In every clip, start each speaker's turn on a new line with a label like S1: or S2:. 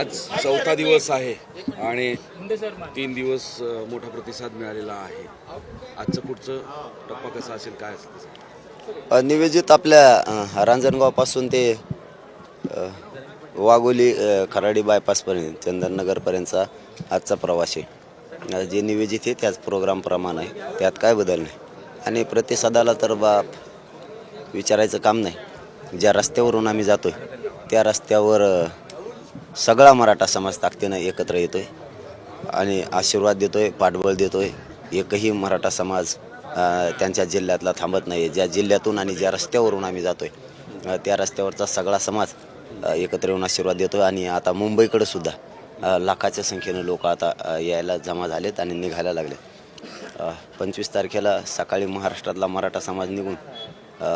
S1: आज चौथा दिवस आहे आणि तीन दिवस मोठा प्रतिसाद मिळालेला आहे. आजचं पुढचं टप्पा कसा असेल काय असेल
S2: निवेदित आपल्या रांजणगावपासून ते वाघोली खराडी बायपासपर्यंत चंदननगरपर्यंतचा आजचा प्रवास आहे. जे निवेदित आहे त्याच प्रोग्रामप्रमाणे आहे त्यात काय बदल नाही. आणि प्रतिसादाला तर बाप विचारायचं काम नाही. ज्या रस्त्यावरून आम्ही जातो आहे त्या रस्त्यावर सगळा मराठा समाज ताकदीनं एकत्र येतोय आणि आशीर्वाद देतोय पाठबळ देतोय. एकही मराठा समाज त्यांच्या जिल्ह्यातला थांबत नाही ज्या जिल्ह्यातून आणि ज्या रस्त्यावरून आम्ही जातोय आहे त्या रस्त्यावरचा सगळा समाज एकत्र येऊन आशीर्वाद देतोय. आणि आता मुंबईकडे सुद्धा लाखाच्या संख्येनं लोक आता यायला जमा झालेत आणि निघायला लागले पंचवीस तारखेला सकाळी महाराष्ट्रातला मराठा समाज निघून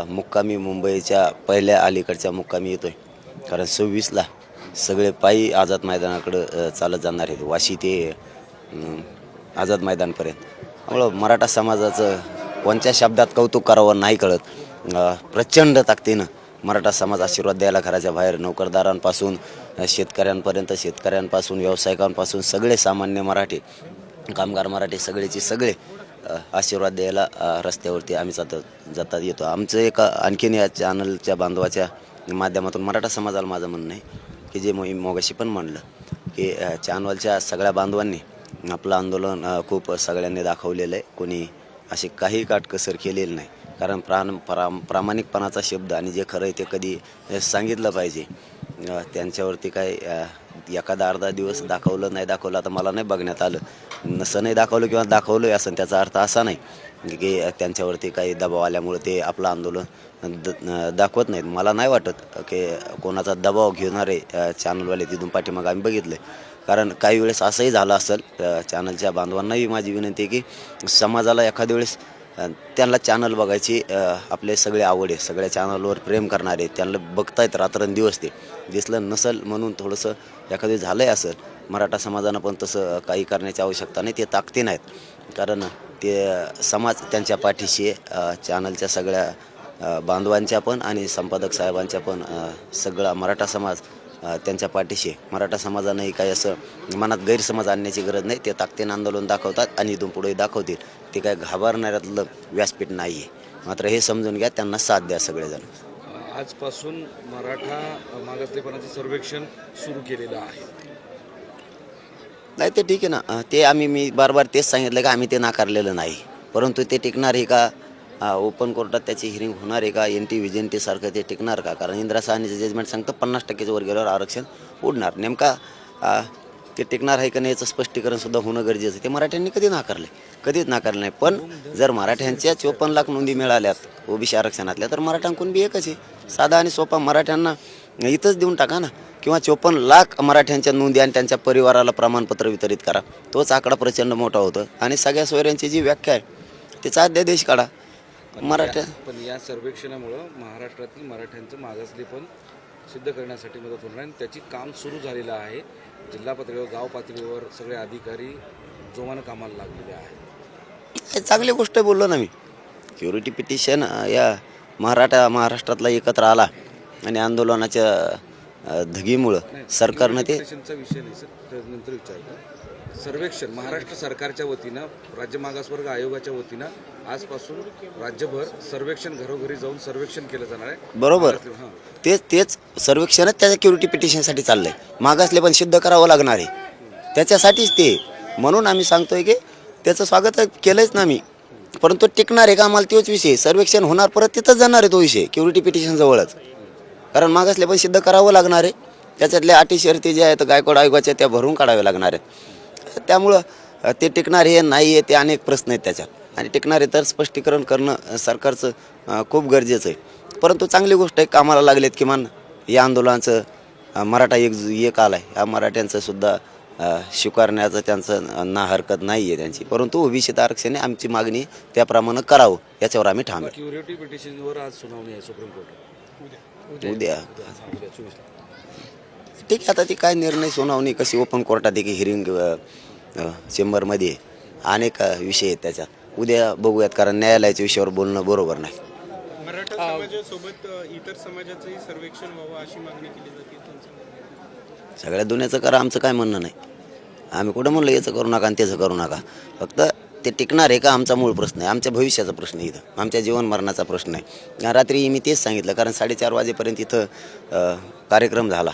S2: मुक्कामी मुंबईच्या पहिल्या अलीकडच्या मुक्कामी येतोय. कारण सव्वीसला सगळे पायी आझाद मैदानाकडं चालत जाणार आहेत. वाशी ते आझाद मैदानपर्यंत. त्यामुळं मराठा समाजाचं कोणत्या शब्दात कौतुक करावं नाही कळत. प्रचंड ताकदीनं मराठा समाज आशीर्वाद द्यायला घराच्या बाहेर नोकरदारांपासून शेतकऱ्यांपर्यंत शेतकऱ्यांपासून व्यावसायिकांपासून सगळे सामान्य मराठी कामगार मराठी सगळेचे सगळे आशीर्वाद द्यायला रस्त्यावरती आम्ही जातात जातात येतो. आमचं एक आणखीन या चॅनलच्या बांधवाच्या माध्यमातून मराठा समाजाला माझं म्हणणं आहे की जे मी मोगाशी पण म्हणलं की चानवालच्या सगळ्या बांधवांनी आपलं आंदोलन खूप सगळ्यांनी दाखवलेलं आहे. कोणी अशी काही काटकसर केलेली नाही. कारण प्राण प्रा प्रामाणिकपणाचा शब्द आणि जे खरं आहे ते कधी सांगितलं पाहिजे. त्यांच्यावरती काय एखादा अर्धा दिवस दाखवलं नाही दाखवलं आता मला नाही बघण्यात आलं. नसं नाही दाखवलं किंवा दाखवलं असं त्याचा अर्थ असा नाही. की त्यांच्यावरती काही दबाव आल्यामुळे ते आपलं आंदोलन द दाखवत नाहीत. मला नाही वाटत की कोणाचा दबाव घेणारे चॅनलवाले तिथून पाठीमागं आम्ही बघितलं. कारण काही वेळेस असंही झालं असेल चॅनलच्या बांधवांनाही माझी विनंती आहे की समाजाला एखाद्या वेळेस त्यांना चॅनल बघायची आपले सगळे आवड आहे. सगळ्या चॅनलवर प्रेम करणारे त्यांना बघतायत रात्रंदिवस ते. दिसलं नसल म्हणून थोडंसं एखादं झालंय असेल मराठा समाजानं पण तसं काही करण्याची आवश्यकता नाही ते ताकते नाहीत. कारण ते समाज त्यांच्या पाठीशी आहे. चॅनलच्या सगळ्या बांधवांच्या पण आणि संपादक साहेबांच्या पण सगळा मराठा समाज त्यांच्या पाठीशी. मराठा समाजानंही काही असं मनात गैरसमज आणण्याची गरज नाही. ते ताकदीनं आंदोलन दाखवतात आणि इथून पुढे दाखवतील. ते काय घाबरणाऱ्यातलं व्यासपीठ नाही आहे मात्र हे समजून घ्या त्यांना साथ द्या सगळेजण.
S1: आजपासून मराठा मागासलेपणाचं सर्वेक्षण सुरू केलेलं आहे.
S2: नाही ते ठीक आहे ना. ते आम्ही मी बार बार तेच सांगितलं का आम्ही ते नाकारलेलं नाही. परंतु ते टिकणार आहे का? ओपन कोर्टात त्याची हिरिंग होणार आहे का? एन टी व्हिजन टी सारखं ते टिकणार का? कारण इंदिरा साहनीचं जजमेंट सांगतं पन्नास टक्केच्या वर गेल्यावर आरक्षण उडणार. नेमका ते टिकणार आहे का नाही याचं स्पष्टीकरण सुद्धा होणं गरजेचं ते मराठ्यांनी कधी नाकारले कधीच नाकारलं नाही. पण जर मराठ्यांच्या चोपन्न लाख नोंदी मिळाल्यात ओबीसी आरक्षणातल्या तर मराठ्यांकून बी एकच आहे. साधा आणि सोपा मराठ्यांना इथंच देऊन टाका ना. किंवा चोपन्न लाख मराठ्यांच्या नोंदी आणि त्यांच्या परिवाराला प्रमाणपत्र वितरित करा. तोच आकडा प्रचंड मोठा होतो. आणि सगळ्या सोयऱ्यांची जी व्याख्या आहे तिचा अध्यादेश काढा. मराठ्या
S1: पण या सर्वेक्षणामुळं महाराष्ट्रातील मराठ्यांचं मागासलेपण सिद्ध करण्यासाठी मदत होणार आणि त्याची काम सुरू झालेलं आहे. जिल्हा पातळीवर गाव पातळीवर सगळे अधिकारी जोमानं कामाला लागलेले आहेत.
S2: हे चांगली गोष्ट बोललो ना मी. क्युरिटी पिटिशन या मराठा महाराष्ट्रातला एकत्र आला. आणि आंदोलनाच्या धगीमुळं सरकारनं ते
S1: सर्वेक्षणचा विषय नाही सर. तर नंतर विचारतो. सर्वेक्षण महाराष्ट्र सरकारच्या वतीनं राज्य मागासवर्ग आयोगाच्या वतीनं आजपासून राज्यभर सर्वेक्षण घरोघरी जाऊन सर्वेक्षण केलं जाणार आहे.
S2: बरोबर. तेच तेच सर्वेक्षणच त्याच्या क्युरिटी पिटिशनसाठी चाललंय. मागासले पण सिद्ध करावं लागणार आहे. त्याच्यासाठीच ते. म्हणून आम्ही सांगतोय की त्याचं स्वागत केलंच ना मी परंतु टिकणार आहे का आम्हाला तोच विषय. सर्वेक्षण होणार परत तिथंच जाणार आहे तो विषय क्युरिटी पिटिशन जवळच. कारण मागासले पण सिद्ध करावं लागणार आहे. त्याच्यातल्या अटी शर्ती ज्या आहेत गायकवाड आयोगाच्या त्या भरून काढाव्या लागणार आहेत. त्यामुळं ते टिकणार हे नाही आहे ते अनेक प्रश्न आहेत त्याच्यात. आणि टिकणारे तर स्पष्टीकरण करणं सरकारचं खूप गरजेचं आहे. परंतु चांगली गोष्ट आहे कामाला लागलेत किमान या आंदोलनाचं मराठा एक एक आला आहे या मराठ्यांचं सुद्धा स्वीकारण्याचं त्यांचं ना हरकत नाही आहे त्यांची. परंतु ओबीसीत आरक्षणे आमची मागणी त्याप्रमाणे करावं याच्यावर आम्ही ठाम आहे. उद्या. ठीक आहे आता ती काय निर्णय सुनावणी कशी ओपन कोर्टात की हिरिंग चेंबरमध्ये. अनेक विषय आहेत त्याच्यात. उद्या बघूयात कारण न्यायालयाच्या विषयावर बोलणं बरोबर नाही.
S3: मराठा समाजासोबत अ, इतर समाजाचंही सर्वेक्षण व्हावं अशी मागणी केली जाते तुमचं
S2: सगळ्या दुनियाचं करा आमचं काय म्हणणं नाही. आम्ही कुठं म्हणलं याचं करू नका आणि त्याचं करू नका. फक्त ते टिकणार आहे का आमचा मूळ प्रश्न आहे आमच्या भविष्याचा प्रश्न आहे इथं आमच्या जीवन मरणाचा प्रश्न आहे. रात्री मी तेच सांगितलं कारण साडेचार वाजेपर्यंत इथं कार्यक्रम झाला.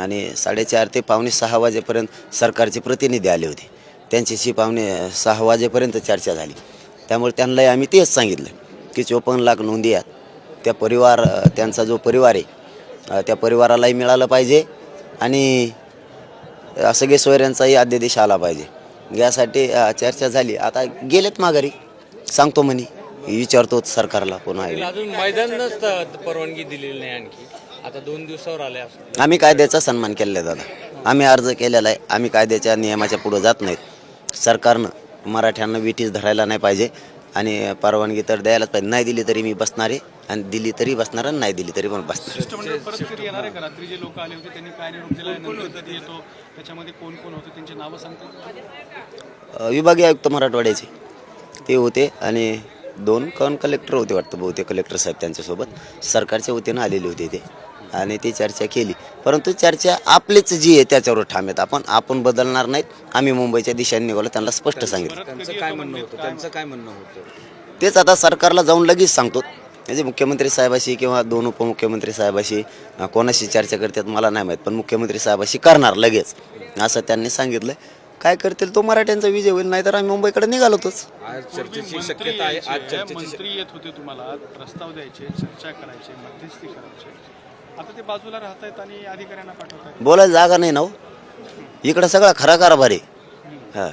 S2: आणि साडेचार ते पावणे सहा वाजेपर्यंत सरकारचे प्रतिनिधी आले होते. त्यांच्याशी पावणे सहा वाजेपर्यंत चर्चा झाली. त्यामुळे त्यांनाही आम्ही तेच सांगितलं की चोपन्न लाख नोंदी आहेत. त्या परिवार त्यांचा जो परिवार आहे त्या परिवारालाही मिळालं पाहिजे आणि सगळे सोयऱ्यांचाही अध्यादेश आला पाहिजे. यासाठी चर्चा झाली. आता गेलेत माघारी. सांगतो म्हणे. विचारतो सरकारला पुन्हा.
S3: अजून मैदानच परवानगी दिलेली नाही आणखी. आता दोन दिवसावर आले
S2: आम्ही कायद्याचा सन्मान केलेला आहे दादा. आम्ही अर्ज केलेला आहे. आम्ही कायद्याच्या नियमाच्या पुढे जात नाहीत. सरकारनं मराठ्यांना विटीस धरायला नाही पाहिजे. आणि परवानगी तर द्यायलाच पाहिजे. नाही दिली तरी मी बसणार आहे. आणि दिली तरी बसणार आणि नाही दिली तरी पण बसणार. विभागीय आयुक्त मराठवाड्याचे. ते होते आणि दोन कॉन कलेक्टर होते वाटतं बहुतेक कलेक्टर साहेब त्यांच्यासोबत. सरकारच्या वतीनं आलेले होते ते. आणि ती चर्चा केली. परंतु चर्चा आपलीच जी आहे त्याच्यावर ठाम आहेत. आपण आपण बदलणार नाहीत. आम्ही मुंबईच्या दिशेने निघालो. त्यांना स्पष्ट सांगितलं.
S1: त्यांचं काय म्हणणं होतं त्यांचं काय म्हणणं होतं?
S2: तेच आता सरकारला जाऊन लगेच सांगतो. म्हणजे मुख्यमंत्री साहेबाशी किंवा दोन उपमुख्यमंत्री साहेबाशी कोणाशी चर्चा करतात मला नाही माहीत. पण मुख्यमंत्री साहेबाशी करणार लगेच. असं त्यांनी सांगितलं काय करतील? तो मराठ्यांचा विजय होईल. नाही तर आम्ही मुंबईकडे निघालोतच.
S1: आज चर्चेची शक्यता आहे. आज चर्चेची
S4: मंत्री येत होते तुम्हाला. प्रस्ताव द्यायचे चर्चा करायचे मध्यस्थी करायचे. आता ते बाजूला राहत आहेत आणि अधिकाऱ्यांना पाठवत आहेत
S2: बोलायला जागा नाही ना हो. इकडं सगळा खरा कारभार आहे. हा.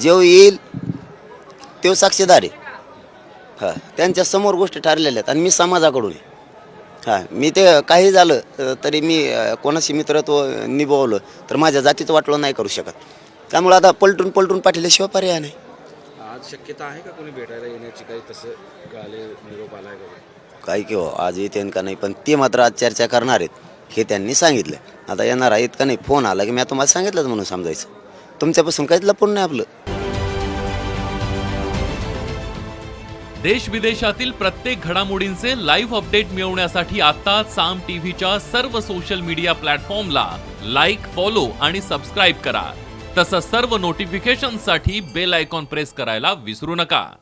S2: जेव येईल तेव्हा साक्षीदार आहे. हा. त्यांच्यासमोर गोष्टी ठरलेल्या आहेत आणि मी समाजाकडून आहे. हा. मी ते काही झालं अ, तरी मी अ, कोणाशी मित्रत्व निभावलं तर माझ्या जातीचं वाटलं नाही करू शकत. त्यामुळे आता पलटून पलटून पाठवल्याशिवाय पर्याय नाही.
S1: आज शक्यता आहे का कोणी भेटायला येण्याची काही तसं कळाले निरोप आलाय का?
S2: काही किंवा हो, आज येते का नाही पण ते मात्र आज चर्चा करणार आहेत हे त्यांनी सांगितलं. आता येणार आहेत का नाही फोन आला की मी तुम्हाला सांगितलंच म्हणून समजायचं. तुमच्यापासून काहीच लपून नाही आपलं.
S5: देश विदेशातील प्रत्येक घडामोडींचे लाईव्ह अपडेट मिळवण्यासाठी आता साम टीव्हीच्या सर्व सोशल मीडिया प्लॅटफॉर्मला लाईक फॉलो आणि सबस्क्राईब करा. तसंच सर्व नोटिफिकेशनसाठी बेल आयकॉन प्रेस करायला विसरू नका.